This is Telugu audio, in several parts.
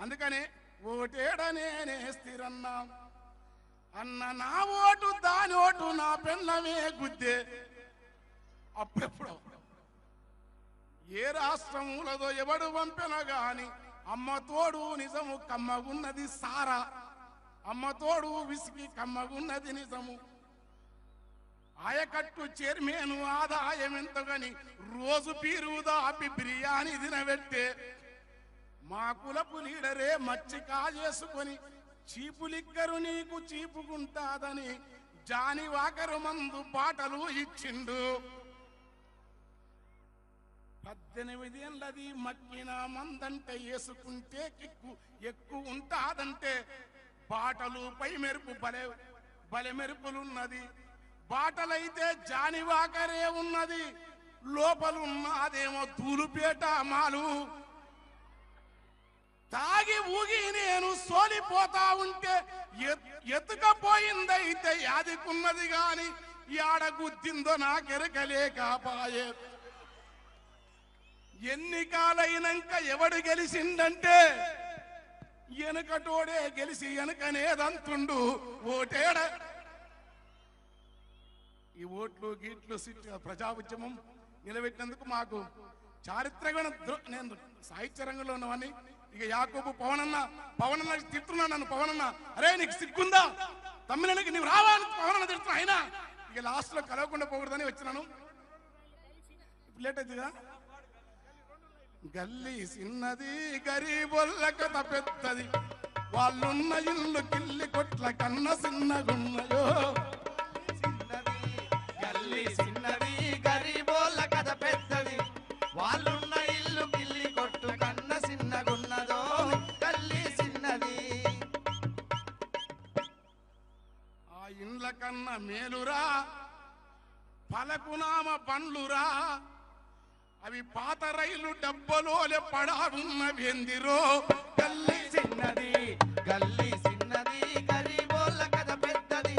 అందుకనే ఓటేడనే స్థిరన్నా. అన్న నా ఓటు దాని ఓటు నా పెన్నమే గుద్దే. అప్పుడెప్పుడు. ఏ రాష్ట్రములదో ఎవడు పంపిన గాని అమ్మ తోడు నిజము కమ్మగున్నది సారా. అమ్మ తోడు విసికి కమ్మగున్నది నిజము. ఆయకట్టు చైర్మన్ ఆదాయం ఎంతగని రోజు పీరుదా బిర్యానీ తినబెట్టే. మా కులపు లీడరే మచ్చి కాజేసుకొని చీపులిక్కరు నీకు చీపుకుంటాదని జాని వాకరు మందు పాటలు ఇచ్చిండు. పద్దెనిమిది ఏళ్ళది మక్కిన మందంటే వేసుకుంటే కిక్కు ఎక్కువ ఉంటాదంటే బాటలు పై మెరుపు బలె బలె మెరుపులున్నది బాటలైతే జానివాకరే ఉన్నది. లోపలున్నదేమో తూలుపేట మాలు. తాగి ఊగి నేను సోలిపోతా ఉంటే ఎతుకపోయిందైతే ఎత్తుకపోయిందైతే యాదికున్నది గాని యాడ గుద్దిందో నాకెరకలేకాపాయే ఎన్నికాలైనాక ఎవడు గెలిచిందంటే వెనుకటోడే గెలిచి వెనుకనేదంతుండు ఓటేడ. ఈ ఓట్లు గీట్లు ప్రజా ఉద్యమం నిలబెట్టినందుకు మాకు చారిత్రకమైన నేను సాహిత్య రంగంలో ఉన్నవని ఇక యాకోబు పవనన్న పవనన్న తిడుతున్నా నన్ను పవనన్న. అరే నీకు సిగ్గుందా? తమ్మినకి నువ్వు రావా పవనన్న తిడుతున్నా అయినా ఇక లాస్ట్లో కలవకుండా పోకూడదని వచ్చినాను. ఇప్పుడు లేట్ అవుతుందా? గల్లీ చిన్నది గరీబొల్ల కథ పెద్దది. వాళ్ళున్న ఇల్లు కిల్లి కొట్ల కన్న చిన్నగున్నయో చిన్నది గల్లీ చిన్న కన్న మేలురా పలకునామ పండ్లురా. అవి పాత రైలు డబ్బలోలే పడావున్న వెందిరో. గల్లీ చిన్నది గల్లీ చిన్నది గరీబోళ్ళ కథ పెద్దది.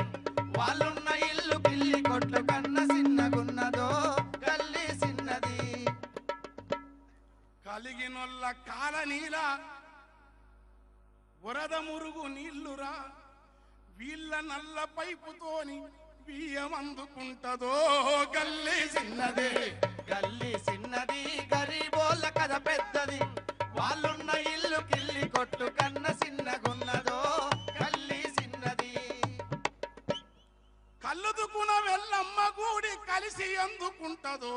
వాళ్ళున్న ఇల్లు పిల్లి కొట్టు కన్న చిన్నగున్నదో. గల్లి చిన్నది. కలిగినొల్ల కాలనీల వరద మురుగు నీళ్ళురా. వీళ్ళ నల్ల పైపుతోని బియ్యం అందుకుంటదో గల్లీ చిన్నది గల్లీ చిన్నది గరీబోళ్ళ కథ పెద్దది. వాళ్ళున్న ఇల్లు కిల్లి కొట్టు కన్న చిన్నగున్నదో గల్లి చిన్నది కళ్ళుదుకున వెళ్ళమ్మ గూడి కలిసి అందుకుంటదో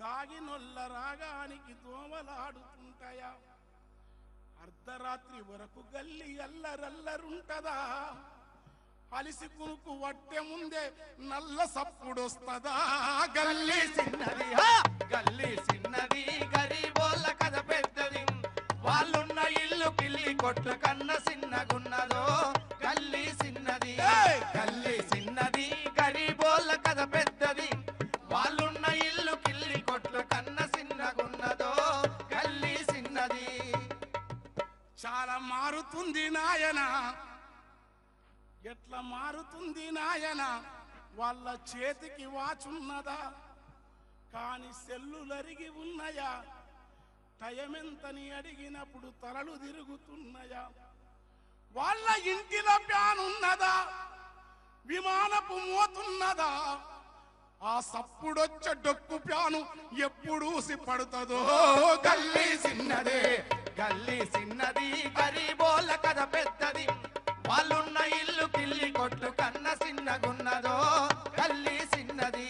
తాగినొల్ల రాగానికి దోమలాడుతుంటాయా? అర్ధరాత్రి వరకు గల్లి అల్లరల్లరుంటదా అలిసి కునుకు వట్టె ముందే నల్ల సప్పుడొస్తదా గల్లి చిన్నది! గల్లీ చిన్నది గరీబోళ్ళ కథ పెద్దది వాళ్ళున్న ఇల్లు కిల్లి కొట్టు కన్న చిన్నగున్నదో గల్లీ చిన్నది! గల్లీ మారుతుంది నాయన. ఎట్లా మారుతుంది నాయన? వాళ్ళ చేతికి వాచున్నదా కాని సెల్లులరిగి ఉన్నాయా? టయమెంతని అడిగినప్పుడు తలలు తిరుగుతున్నాయా? వాళ్ళ ఇంటిలో ప్యాన్ ఉన్నదా? విమానపు మోతున్నదా? ఆ సప్పుడొచ్చే డొక్కు ప్యాను ఎప్పుడు పడుతుందో గల్లీ చిన్నదే. గల్లీ చిన్నది గరీబోళ్ళ కథ పెద్దది. వాళ్ళున్న ఇల్లు కిల్లి కొట్టు కన్న చిన్నగున్నదో గల్లీ చిన్నది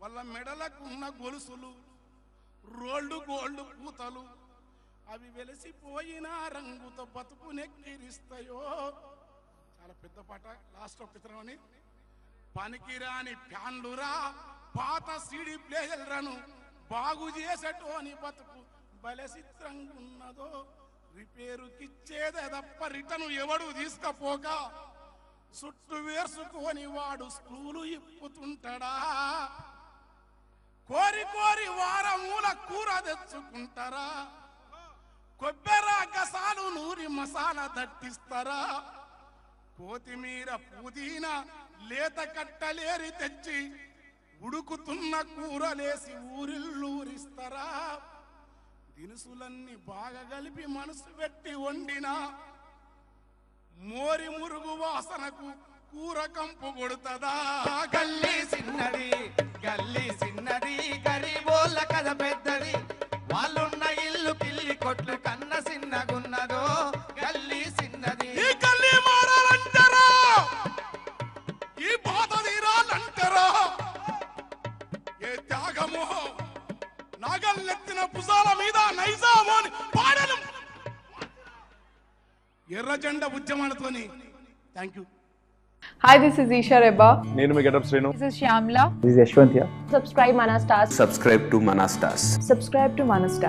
వాళ్ళ మెడలకున్న గొలుసులు రోళ్ళు గోల్డ్ పూతలు అవి వెలిసిపోయిన రంగుతో బతుకు నెక్కిరిస్తాయో చాలా పెద్ద పాట లాస్ట్ పితరమని పనికిరాని ఫ్యాన్లురా పాత సిడి ప్లేయర్లను బాగు చేసేటోని బతుకు. బలసిత్రంగున్నదో రిపేరుకిచ్చేదే తప్ప రిటర్న్ ఎవడు తీసుకపోక చుట్టూ వేసుకొని వాడు స్క్రూలు ఇప్పుతుంటాడా? కోరి కోరి వారమూల కూర తెచ్చుకుంటారా? కొబ్బెర గసాలు నూరి మసాలా దట్టిస్తారా? కొత్తిమీర పుదీనా లేత కట్టలేరి తెచ్చి ఉడుకుతున్న కూరలేసి ఊరిల్లూరిస్తారా? దినుసులన్నీ బాగా కలిపి మనసు పెట్టి వండిన మోరి మురుగు వాసనకు కూర కంపు కొడుతదా? గల్లీ సిన్నది గల్లీ సిన్నది గరీబోళ్ళ నాగల్లెత్తిన భుజాల మీద నైజామో అని పాడను ఎర్ర జెండా ఉద్యమాలతోని thank you Hi, this is Isha Reba. నేను మీ Getup Srinu This is Shyamla. This is Yashwant here. subscribe Manastas. subscribe to Manastas. Subscribe to Manastas.